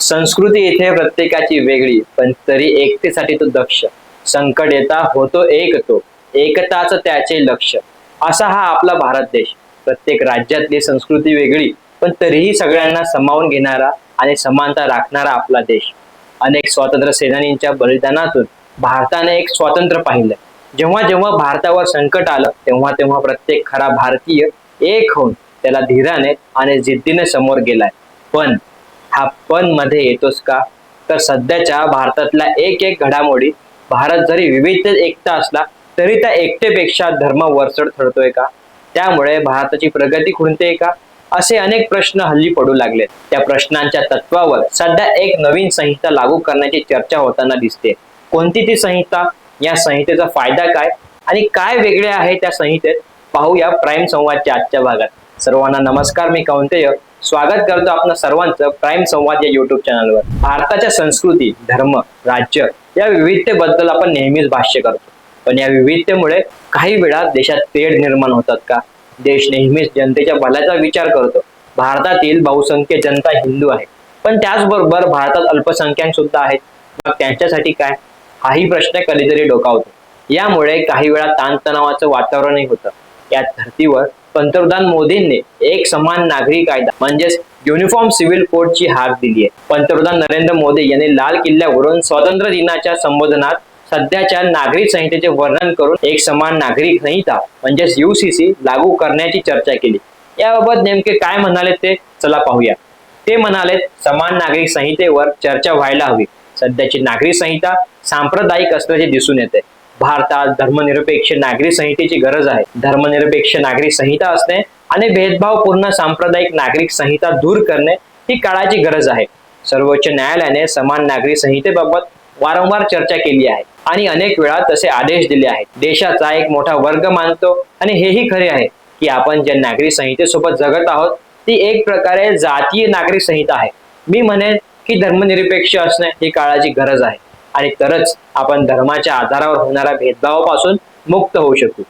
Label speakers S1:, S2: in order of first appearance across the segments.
S1: संस्कृती इथे प्रत्येकाची वेगळी पण तरी एकतेसाठी तो दक्ष. संकट येता होतो एक तो एकताच त्याचे लक्ष. असा हा आपला भारत देश. प्रत्येक राज्यातली संस्कृती वेगळी पण तरीही सगळ्यांना समावून घेणारा आणि समानता राखणारा आपला देश. अनेक स्वातंत्र्य सेनानींच्या बलिदानातून भारताने एक स्वातंत्र्य पाहिलं. जेव्हा जेव्हा भारतावर संकट आलं तेव्हा तेव्हा प्रत्येक खरा भारतीय एक होऊन त्याला धीराने आणि जिद्दीने समोर गेलाय. पण हा पण मध्ये येतोस का? तर सध्याच्या भारतातल्या एक एक घडामोडी भारत जरी विविध एकता असला तरी त्या एकटेपेक्षा धर्म वरचढ ठरतोय का? त्यामुळे भारताची प्रगती खुंटते का? असे अनेक प्रश्न हल्ली पडू लागले त्या प्रश्नांच्या तत्वावर सध्या एक नवीन संहिता लागू करण्याची चर्चा होताना दिसते. कोणती ती संहिता? या संहितेचा फायदा काय? आणि काय वेगळे आहे त्या संहितेत? पाहूया प्राईम संवादच्या आजच्या भागात. सर्वांना नमस्कार मी कौंतेय. स्वागत करतो आपण सर्वांचं प्राईम संवाद या युट्यूब चॅनलवर. भारताच्या संस्कृती धर्म राज्य या विविधतेबद्दल आपण नेहमीच भाष्य करतो. पण या विविधतेमुळे काही वेळा देशात तेढ निर्माण होतात का? देश नेहमीच जनतेच्या भल्याचा विचार करतो. भारतातील बहुसंख्य जनता हिंदू आहे. पण त्याचबरोबर भारतात अल्पसंख्याक सुद्धा आहेत. मग त्यांच्यासाठी काय? हाही प्रश्न कधीतरी डोकावतो. यामुळे काही वेळा ताणतणावाचं वातावरणही होतं. या धर्तीवर पंतप्रधान मोदींनी एक समान नागरी कायदा म्हणजेच युनिफॉर्म सिव्हिल कोडची हाक दिली आहे. पंतप्रधान नरेंद्र मोदी यांनी लाल किल्ल्यावरून स्वातंत्र्य दिनाच्या संबोधनात सध्याच्या नागरिक संहितेचे वर्णन करून एक समान नागरिक संहिता म्हणजेच युसीसी लागू करण्याची चर्चा केली. याबाबत नेमके काय म्हणाले ते चला पाहूया. ते म्हणाले समान नागरिक संहितेवर चर्चा व्हायला हवी. सध्याची नागरिक संहिता सांप्रदायिक असल्याचे दिसून येते. भारतात धर्मनिरपेक्ष नागरी संहितेची गरज आहे. धर्मनिरपेक्ष नागरिक संहिता असणे आणि भेदभावपूर्ण सांप्रदायिक नागरिक संहिता दूर करणे ही काळाची गरज आहे. सर्वोच्च न्यायालयाने समान नागरी संहितेबाबत वारंवार चर्चा केली आहे आणि अनेक वेळा तसे आदेश दिले आहेत. देशाचा एक मोठा वर्ग मानतो आणि हेही खरे आहे की आपण ज्या नागरिक संहितेसोबत जगत आहोत ती एक प्रकारे जातीय नागरिक संहिता आहे. मी म्हणेन की धर्मनिरपेक्ष असणे ही काळाची गरज आहे. आणि तरच आपण धर्माच्या आधारावर होणाऱ्या भेदभावापासून मुक्त होऊ शकू.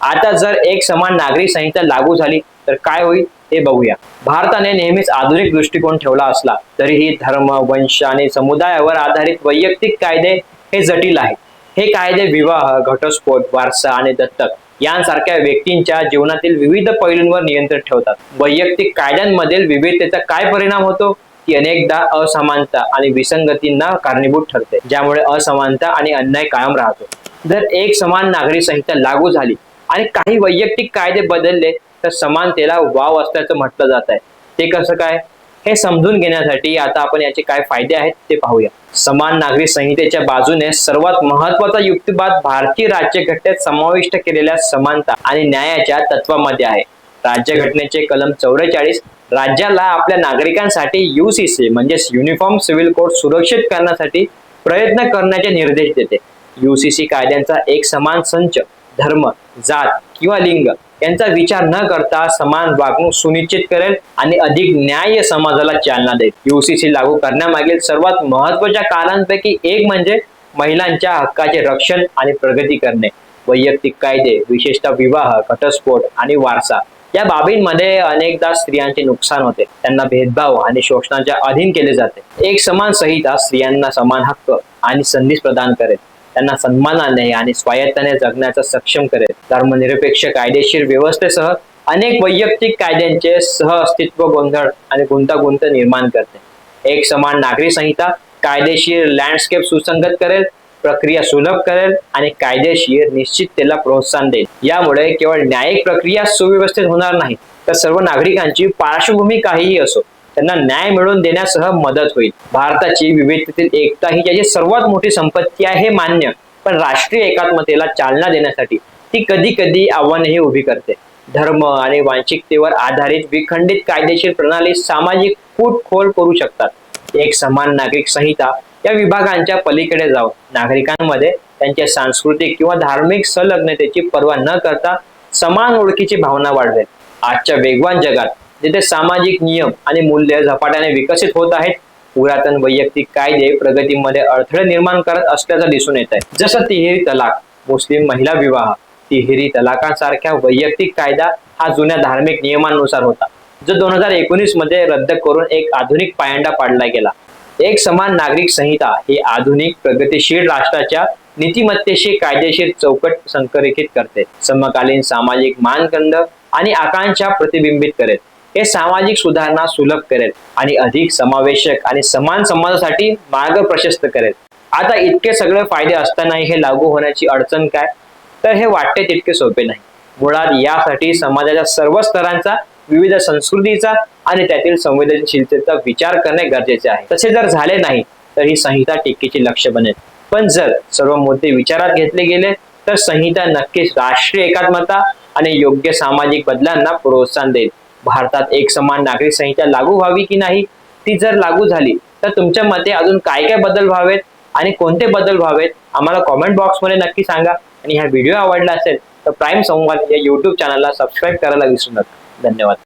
S1: आता जर एक समान नागरिक संहिता लागू झाली तर काय होईल हे बघूया. भारताने नेहमीच आधुनिक दृष्टिकोन ठेवला असला तरीही धर्म वंश आणि समुदायावर आधारित वैयक्तिक कायदे हे जटिल आहेत. हे कायदे विवाह घटस्फोट वारसा आणि दत्तक यांसारख्या व्यक्तींच्या जीवनातील विविध पैलूंवर नियंत्रण ठेवतात. वैयक्तिक कायद्यांमधील विविधतेचा काय परिणाम होतो? ती अनेकदा असमानता आणि विसंगतींना कारणीभूत ठरते ज्यामुळे असमानता आणि अन्याय कायम राहतो. जर एक समान नागरी संहिता लागू झाली आणि काही वैयक्तिक कायदे बदलले तर समानतेला वाव असल्याचं म्हटलं जात आहे. ते कसं काय? हे समजून घेण्यासाठी आता आपण याचे काय फायदे आहेत ते पाहूया. समान नागरी संहितेच्या बाजूने सर्वात महत्त्वाचा युक्तिवाद भारतीय राज्यघटनेत समाविष्ट केलेल्या समानता आणि न्यायाच्या तत्वामध्ये आहे. राज्यघटनेचे कलम चौवेचाळीस राज्याला आपल्या नागरिकांसाठी युसीसी म्हणजेच युनिफॉर्म सिव्हिल कोड सुरक्षित करण्यासाठी प्रयत्न करण्याचे निर्देश देते. युसीसी कायद्यांचा एक समान संच धर्म जात किंवा लिंग यांचा विचार न करता समान वागणूक सुनिश्चित करेल आणि अधिक न्याय समाजाला चालना देईल. युसीसी लागू करण्यामागील सर्वात महत्त्वाच्या कारणांपैकी एक म्हणजे महिलांच्या हक्काचे रक्षण आणि प्रगती करणे वैयक्तिक कायदे विशेषतः विवाह घटस्फोट आणि वारसा या बाबींमध्ये अनेकदा स्त्रियांचे नुकसान होते. त्यांना भेदभाव आणि शोषणाच्या अधीन केले जाते. एक समान संहिता स्त्रियांना समान हक्क आणि संधी प्रदान करेल. त्यांना सन्मानाने आणि स्वायत्ताने जगण्याचा सक्षम करेल. धर्मनिरपेक्ष कायदेशीर व्यवस्थेसह अनेक वैयक्तिक कायद्यांचे सह अस्तित्व गोंधळ आणि गुंतागुंत निर्माण करते. एक समान नागरी संहिता कायदेशीर लँडस्केप सुसंगत करेल. प्रक्रिया सुलभ करेल आणि कायदेशीर निश्चिततेला प्रोत्साहन देईल. यामुळे केवळ न्यायिक प्रक्रिया सुव्यवस्थित होणार नाही तर सर्व नागरिकांची पार्श्वभूमी काहीही असो त्यांना न्याय मिळवून देण्यासह मदत होईल. भारताची विविधतेतील एकता ही ज्याची सर्वात मोठी संपत्ती आहे हे मान्य पण राष्ट्रीय एकात्मतेला चालना देण्यासाठी ती कधी कधी आव्हानेही उभी करते. धर्म आणि वांशिकतेवर आधारित विखंडित कायदेशीर प्रणाली सामाजिक फूट खोल करू शकतात. एक समान नागरिक संहिता या विभागांच्या पलीकडे जाऊन नागरिकांमध्ये त्यांच्या सांस्कृतिक किंवा धार्मिक संलग्नतेची पर्वा न करता समान ओळखीची भावना वाढवेल. आजच्या वेगवान जगात जिथे सामाजिक नियम आणि मूल्य झपाट्याने विकसित होत आहेत पुरातन वैयक्तिक कायदे प्रगतीमध्ये अडथळे निर्माण करत असल्याचं दिसून येत आहे जसं तिहेरी तलाक मुस्लिम महिला विवाह तिहेरी तलाकांसारख्या वैयक्तिक कायदा हा जुन्या धार्मिक नियमांनुसार होता जो दोन हजार एकोणीसमध्ये रद्द करून एक आधुनिक पायंडा पाडला गेला. एक समान नागरिक संहिता ही आधुनिक प्रगतीशील राष्ट्राच्या नीतिमत्तेशी कायदेशीर चौकट संकरेखित करते. समकालीन सामाजिक मानदंड आणि आकांक्षा प्रतिबिंबित करेल. हे सामाजिक सुधारणा सुलभ करेल आणि अधिक समावेशक आणि समान समाजासाठी मार्ग प्रशस्त करेल. आता इतके सगळे फायदे असतानाही हे लागू होण्याची अडचण काय? तर हे वाटते तितके सोपे नाही. मुळात यासाठी समाजाच्या सर्व स्तरांचा विविध संस्कृतीचा आणि त्यातील संवेदनशीलतेचा विचार करणे गरजेचे आहे. तसे जर झाले नाही तर ही संहिता टीकेचे लक्ष बनेल. पण जर सर्व मुद्दे विचारात घेतले गेले तर संहिता नक्कीच राष्ट्रीय एकात्मता आणि योग्य सामाजिक बदलांना प्रोत्साहन देईल. भारतात एक समान नागरिक संहिता लागू व्हावी की नाही ती जर लागू झाली तर तुमच्या मते अजून काय काय बदल व्हावेत आणि कोणते बदल व्हावेत आम्हाला कॉमेंट बॉक्समध्ये नक्की सांगा. आणि हा व्हिडिओ आवडला असेल तर प्राईम संवाद या यूट्यूब चॅनलला सबस्क्राईब करायला विसरू नका. धन्यवाद.